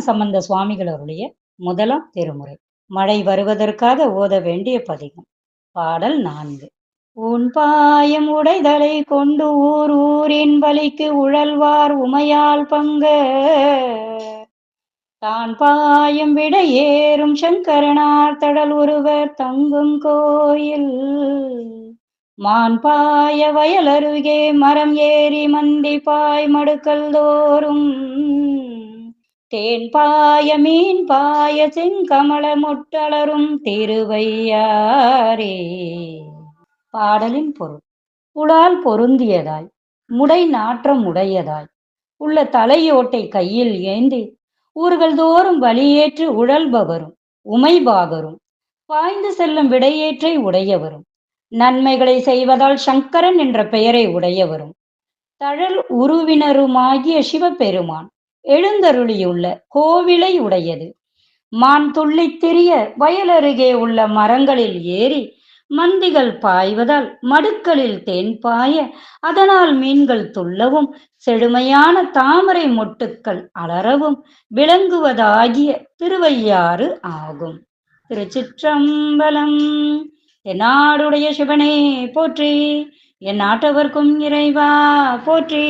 சம்பந்த சுவாமிகளருடைய முதலாம் திருமுறை. மழை வருவதற்காக ஓத வேண்டிய பதிகம். பாடல் நான்கு. உன் பாயம் உடைதலை கொண்டு ஊர் ஊரின் பலிக்கு உழல்வார் உமையால் பங்க. தான் பாயம் விட ஏறும் சங்கரனார் தடல் ஒருவர் தங்கும் கோயில். மான் பாய வயல் அருகே மரம் ஏறி மந்தி பாய் மடுக்கல் தோறும். தேன் பாய மீன் பாய செங்கமல முட்டளரும் திருவையாரே பாடலின் பொருள். உளால் பொருந்தியதாய் முடை நாற்றம் உடையதாய் உள்ள தலையோட்டை கையில் ஏந்தி ஊர்கள் தோறும் வழியேற்று உழல்பவரும் உமைபாகரும் பாய்ந்து செல்லும் விடையேற்றை உடையவரும் நன்மைகளை செய்வதால் சங்கரன் என்ற பெயரை உடையவரும் தழல் உருவினருமாகிய சிவபெருமான் எழுந்தருளியுள்ள கோவிலை உடையது. மான் துள்ளித் திரிய வயலருகே உள்ள மரங்களில் ஏறி மந்திகள் பாய்வதால் மடுக்களில் தேன் பாய அதனால் மீன்கள் துள்ளவும் செழுமையான தாமரை மொட்டுக்கள் அலறவும் விளங்குவதாகிய திருவையாறு ஆகும். திருச்சிற்றம்பலம் நாடுடைய சிவனே போற்றி. என் நாட்டவர்க்கும் இறைவா போற்றி.